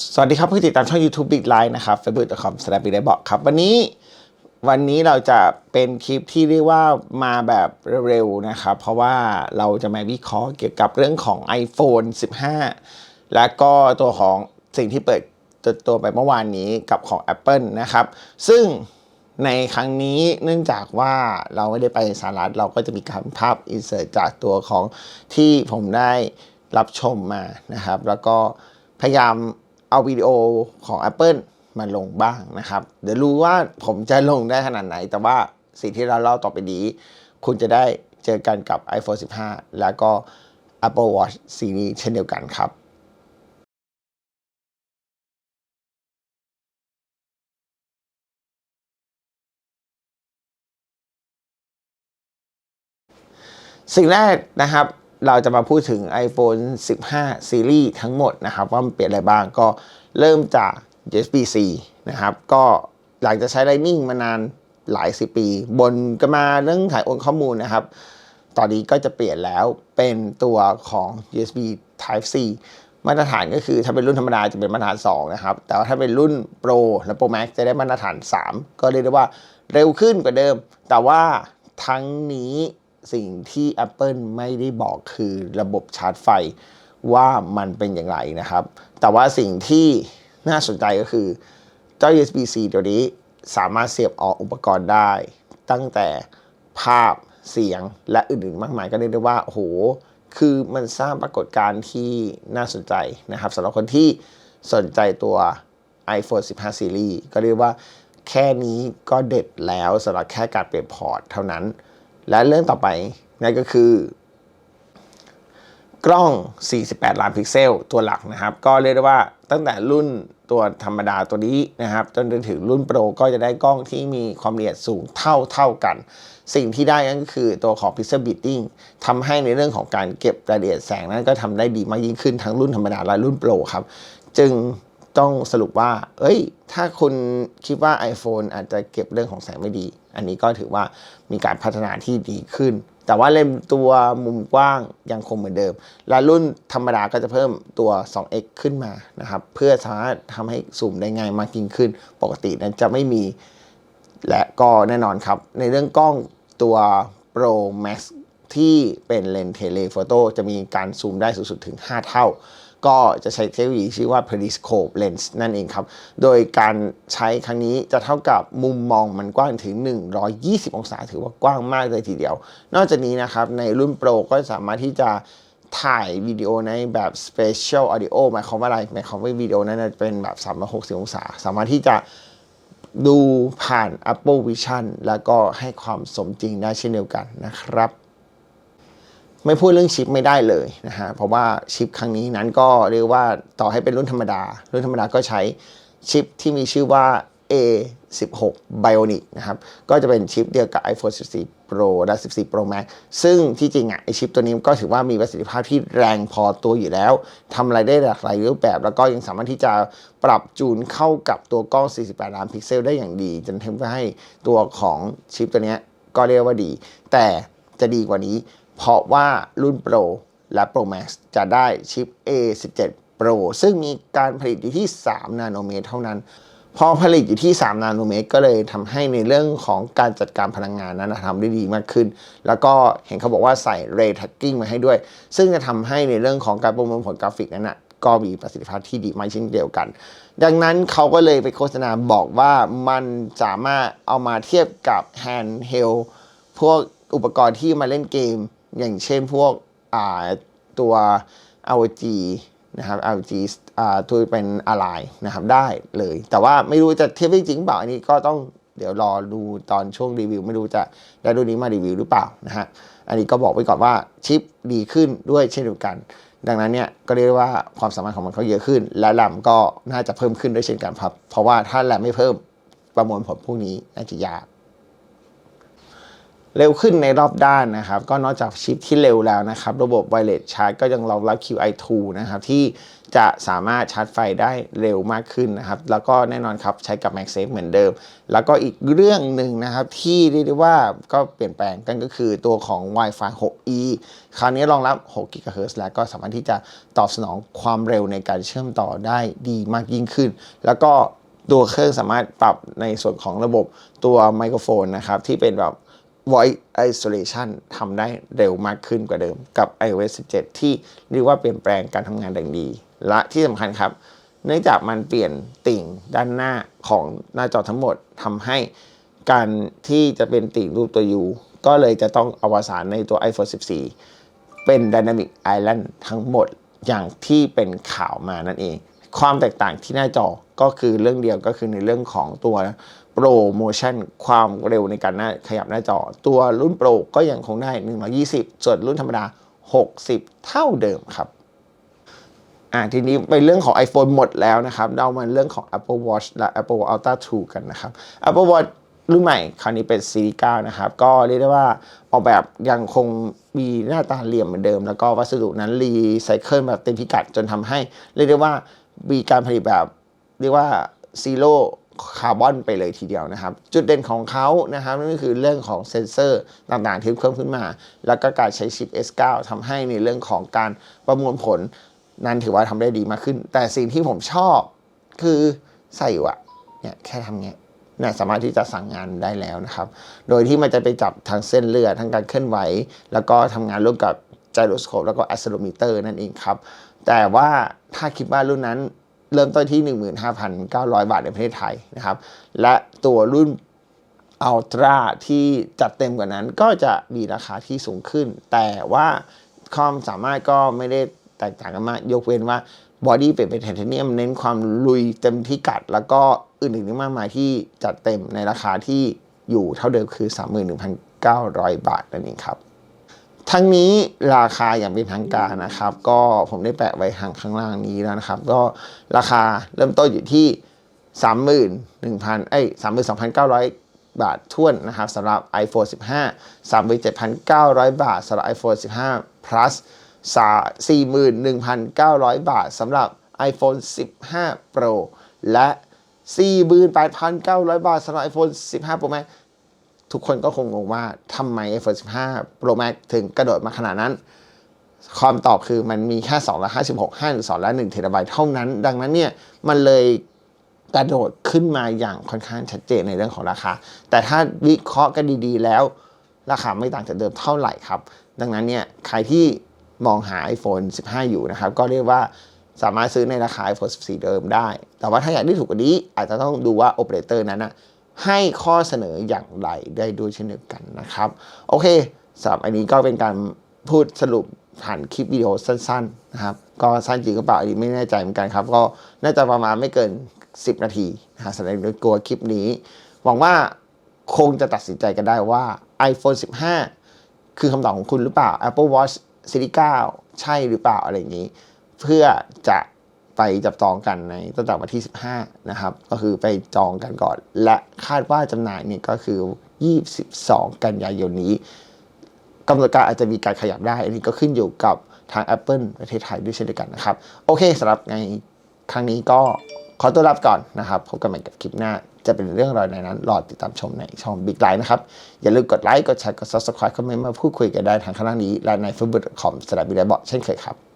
สวัสดีครับผู้ติดตามช่อง YouTube Big Line นะครับ facebook.com s l a big line บอกครับ วันนี้วันนี้เราจะเป็นคลิปที่เรียกว่ามาแบบเร็วๆนะครับ เพราะว่าเราจะมาวิเคราะห์เกี่ยวกับเรื่องของ iPhone 15 และก็ตัวของสิ่งที่เปิดตัวตัวไปเมื่อวานนี้กับของ Apple นะครับ ซึ่งในครั้งนี้เนื่องจากว่าเราไม่ได้ไปสหรัฐเราก็จะมีการภาพอินเสิร์ตจากตัวของที่ผมได้รับชมมานะครับ แล้วก็พยายาม เอาวิดีโอของ Apple มาลงบ้างนะครับ เดี๋ยวรู้ว่าผมจะลงได้ขนาดไหน แต่ว่าสิ่งที่เราเล่าต่อไปนี้ คุณจะได้เจอกันกับ iPhone 15 แล้วก็ Apple Watch Series เช่นเดียวกันครับสิ่งแรกนะครับ เราจะมาพูดถึง iPhone 15ซีรีส์ทั้งหมดนะครับ ว่ามันเปลี่ยนอะไรบ้างก็เริ่มจาก USB-C นะครับ ก็หลังจากใช้ Lightning มานานหลายสิบปี บนก็มาเรื่องถ่ายโอนข้อมูลนะครับ ตอนนี้ก็จะเปลี่ยนแล้วเป็นตัวของ USB Type C มาตรฐานก็คือถ้าเป็นรุ่นธรรมดาจะเป็นมาตรฐาน 2 นะครับ แต่ว่าถ้าเป็นรุ่น Pro และ Pro Max จะได้มาตรฐาน 3 ก็เรียกได้ว่าเร็วขึ้นกว่าเดิม แต่ว่าทั้งนี้ สิ่งที่ Apple ไม่ได้บอกคือระบบชาร์จไฟว่ามันเป็นอย่างไรนะครับ แต่ว่าสิ่งที่น่าสนใจก็คือเจ้า USB-C ตัวนี้สามารถเสียบออกอุปกรณ์ได้ ตั้งแต่ภาพเสียงและอื่นๆ มากมายก็เรียกได้ว่าโห คือมันสร้างปรากฏการณ์ที่น่าสนใจนะครับสำหรับคนที่สนใจตัว iPhone 15 Series ก็เรียกว่าแค่นี้ก็เด็ดแล้วสำหรับแค่การเปลี่ยนพอร์ตเท่านั้น และเรื่องต่อไปนั่นก็คือกล้อง 48 ล้านพิกเซล ตัวหลักนะครับ ก็เรียกได้ว่าตั้งแต่รุ่นตัวธรรมดาตัวนี้นะครับ จนถึงรุ่นโปรก็จะได้กล้องที่มีความละเอียดสูงเท่าเท่ากัน สิ่งที่ได้นั่นก็คือตัวของ Pixel Beating ทำให้ในเรื่องของการเก็บรายละเอียดแสงนั้นก็ทำได้ดีมากยิ่งขึ้นทั้งรุ่นธรรมดาและรุ่นโปรครับ จึงต้องสรุปว่า เอ้ย ถ้าคุณคิดว่า iPhone อาจจะเก็บเรื่องของแสงไม่ดี อันนี้ก็ถือว่ามีการพัฒนาที่ดีขึ้น แต่ว่าเลนตัวมุมกว้างยังคงเหมือนเดิม และรุ่นธรรมดาก็จะเพิ่มตัว 2x ขึ้นมานะครับ เพื่อสามารถทำให้ซูมได้ง่ายมากยิ่งขึ้น ปกตินั้นจะไม่มี และก็แน่นอนครับ ในเรื่องกล้องตัว Pro Max ที่เป็นเลนส์เทเลโฟโต้จะมีการซูมได้สูงสุดถึง 5 เท่า ก็จะใช้เทคโนโลยีชื่อว่า periscope lens นั่นเองครับ โดยการใช้ครั้งนี้จะเท่ากับมุมมองมันกว้างถึง 120 องศา ถือว่ากว้างมากเลยทีเดียว นอกจากนี้นะครับ ในรุ่น Pro ก็สามารถที่จะถ่ายวิดีโอในแบบ Spatial Audio หมายความว่าอะไร หมายความว่าวิดีโอนั้นจะเป็นแบบ 360 องศา สามารถที่จะดูผ่าน Apple Vision แล้วก็ให้ความสมจริงได้เช่นเดียวกันนะครับ ไม่พูดเรื่องชิปไม่ได้เลยนะฮะเพราะว่าชิปครั้งนี้นั้นก็เรียกว่าต่อให้เป็นรุ่นธรรมดา รุ่นธรรมดาก็ใช้ชิปที่มีชื่อว่า A16 Bionic นะครับ ก็จะเป็นชิปเดียวกับ iPhone 14 Pro และ 14 Pro Max ซึ่งที่จริงอะไอชิปตัวนี้ก็ถือว่ามีประสิทธิภาพที่แรงพอตัวอยู่แล้วทำอะไรได้หลากหลายรูปแบบ แล้วก็ยังสามารถที่จะปรับจูนเข้ากับตัวกล้อง 48 ล้านพิกเซลได้อย่างดี จนทำให้ตัวของชิปตัวนี้ก็เรียกว่าดี แต่จะดีกว่านี้ เพราะว่ารุ่น Pro และ Pro Max จะได้ชิป A17 Pro ซึ่งมีการผลิตอยู่ที่ 3 นาโนเมตรเท่านั้น พอผลิตอยู่ที่ 3 นาโนเมตร ก็เลยทำให้ในเรื่องของการจัดการพลังงานนั้นทำได้ดีมากขึ้น แล้วก็เห็นเขาบอกว่าใส่ Ray Tracking มาให้ด้วย ซึ่งจะทำให้ในเรื่องของการประมวลผลกราฟิกนั้นนะก็มีประสิทธิภาพที่ดีมากเช่นเดียวกัน ดังนั้นเขาก็เลยไปโฆษณาบอกว่ามันสามารถเอามาเทียบกับ handheld พวกอุปกรณ์ที่มาเล่นเกม อย่างเช่นพวกตัว ROG นะครับ ROG ตัวเป็นอะไรนะครับได้เลย แต่ว่าไม่รู้จะเทียบได้จริงเปล่าอันนี้ก็ต้องเดี๋ยวรอดูตอนช่วงรีวิว ไม่รู้จะได้รุ่นนี้มารีวิวหรือเปล่านะฮะอันนี้ก็บอกไว้ก่อนว่าชิปดีขึ้นด้วยเช่นเดียวกัน ดังนั้นเนี่ยก็เรียกว่าความสามารถของมันเขาเยอะขึ้น และแรมก็น่าจะเพิ่มขึ้นด้วยเช่นกันครับ เพราะว่าถ้าแรมไม่เพิ่มประมวลผลพวกนี้น่าจะยาก เร็วขึ้นในรอบด้านนะครับ ก็นอกจากชิปที่เร็วแล้วนะครับ ระบบ Wireless Charge ก็ยังรองรับ QI2 นะครับ ที่จะสามารถชาร์จไฟได้เร็วมากขึ้นนะครับ แล้วก็แน่นอนครับใช้กับ MagSafe เหมือนเดิม แล้วก็อีกเรื่องหนึ่งนะครับ ที่เรียกได้ว่าก็เปลี่ยนแปลงกันก็คือตัวของ Wi-Fi 6E คราวนี้รองรับ 6 GHz แล้วก็สามารถที่จะตอบสนองความเร็วในการเชื่อมต่อได้ดีมากยิ่งขึ้น แล้วก็ตัวเครื่องสามารถปรับในส่วนของระบบตัวไมโครโฟนนะครับ ที่เป็นแบบ voice isolation ทำได้เร็วมากขึ้นกว่าเดิมกับ iOS 17 ที่เรียกว่าเปลี่ยนแปลงการทำงานอย่างดี และที่สำคัญครับ เนื่องจากมันเปลี่ยนติ่งด้านหน้าของหน้าจอทั้งหมดทำให้การที่จะเป็นติ่งรูปตัว U ก็เลยจะต้องอวสานในตัว iPhone 14 เป็น Dynamic Island ทั้งหมดอย่างที่เป็นข่าวมานั่นเอง ความแตกต่างที่หน้าจอก็คือเรื่องเดียวก็คือในเรื่องของตัว Pro Motion ความเร็วในการหน้าขยับหน้าจอ ตัวรุ่น Pro ก็ยังคงได้ 120 ส่วนรุ่นธรรมดา 60 เท่าเดิมครับอ่าทีนี้ไปเรื่องของ iPhone หมดแล้วนะครับ เรามาเรื่องของ Apple Watch และ Apple Ultra 2 กันนะครับ Apple Watch รุ่นใหม่คราวนี้เป็น Series 9นะครับ ก็เรียกได้ว่าออกแบบยังคงมีหน้าตาเหลี่ยมเหมือนเดิม แล้วก็วัสดุนั้นรีไซเคิลแบบเต็มพิกัดจนทำให้ เรียกได้ว่ามีการผลิตแบบ เรียกว่าซีโร่ คาร์บอนไปเลยทีเดียวนะครับ จุดเด่นของเขานะครับนั่นก็คือเรื่องของเซนเซอร์ต่างๆที่เพิ่มขึ้นมา แล้วก็การใช้ชิป S9 ทำให้ในเรื่องของการประมวลผลนั้นถือว่าทำได้ดีมากขึ้น แต่สิ่งที่ผมชอบคือใส่อะเนี่ยแค่ทำเงี้ยเนี่ยสามารถที่จะสั่งงานได้แล้วนะครับ โดยที่มันจะไปจับทางเส้นเลือดทั้งการเคลื่อนไหว แล้วก็ทำงานร่วมกับไจโรสโคปแล้วก็แอสโ o มิเตอร์นั่นเองครับ แต่ว่าถ้าคิดว่ารุ่นนั้น เริ่มต้นที่ 15,900 บาทในประเทศไทยนะครับ และตัวรุ่นอัลตร้าที่จัดเต็มกว่านั้นก็จะมีราคาที่สูงขึ้น แต่ว่าความสามารถก็ไม่ได้แตกต่างกันมาก ยกเว้นว่าบอดี้เปลี่ยนเป็นไทเทเนียมเน้นความลุยเต็มที่กัด แล้วก็อื่นๆอีกมากมายที่จัดเต็มในราคาที่อยู่เท่าเดิมคือ 31,900 บาทนั่นเองครับ ทั้งนี้ราคาอย่างเป็นทางการนะครับ ก็ผมได้แปะไว้ทางข้างล่างนี้แล้วนะครับ ก็ราคาเริ่มต้นอยู่ที่ 31,000เอ้ย32,900 บาทท้วนนะครับสำหรับ iPhone 15 37,900 บาทสำหรับ iPhone 15 plus 41,900 บาทสำหรับ iPhone 15 Pro และ 48,900 บาทสำหรับ iPhone 15 Pro Max ทุกคนก็คงงงว่าทำไม iPhone 15 Pro Max ถึงกระโดดมาขนาดนั้น ความตอบคือมันมีแค่2ละ56 5หรือ2ละ1เทราไบต์เท่านั้น ดังนั้นเนี่ยมันเลยกระโดดขึ้นมาอย่างค่อนข้างชัดเจนในเรื่องของราคา แต่ถ้าวิเคราะห์กันดีๆ แล้ว ราคาไม่ต่างจากเดิมเท่าไหร่ครับ ดังนั้นเนี่ยใครที่มองหา iPhone 15 อยู่นะครับ ก็เรียกว่าสามารถซื้อในราคา iPhone 14 เดิมได้ แต่ว่าถ้าอยากได้ถูกกว่านี้ อาจจะต้องดูว่าโอเปอเรเตอร์นั้นนะ ให้ข้อเสนออย่างไรได้ด้วยเช่นเดียวกันนะครับ โอเคสำหรับอันนี้ก็เป็นการพูดสรุปผ่านคลิปวิดีโอสั้นๆนะครับ ก็สั้นจริงก็เปล่าอันนี้ไม่แน่ใจเหมือนกันครับ ก็น่าจะประมาณไม่เกิน 10 นาทีนะฮะสดงโดยกลัวคลิปนี้ หวังว่าคงจะตัดสินใจกันได้ว่า iPhone 15 คือคำตอบของคุณหรือเปล่า Apple Watch Series 9 ใช่หรือเปล่าอะไรอย่างนี้ เพื่อจะ ไปจับจองกันในตั้งแต่วันที่ 15 นะครับ ก็คือไปจองกันก่อน และคาดว่าจำหน่ายเนี่ยก็คือ 22 กันยายนนี้กำหนดการอาจจะมีการขยับได้ อันนี้ก็ขึ้นอยู่กับทาง Apple ประเทศไทยด้วยเช่นเดียวกันนะครับ โอเคสำหรับในครั้งนี้ก็ขอตัวรับก่อนนะครับพบกันใหม่กับคลิปหน้าจะเป็นเรื่องราวในนั้น รอติดตามชมในช่อง Big Line นะครับ อย่าลืมกดไลค์ กดแชร์ กด Subscribe คอมเมนต์มาพูดคุยกันได้ทางข้างล่างนี้ และใน facebook.com สำหรับบิลบอเช่นเคยครับ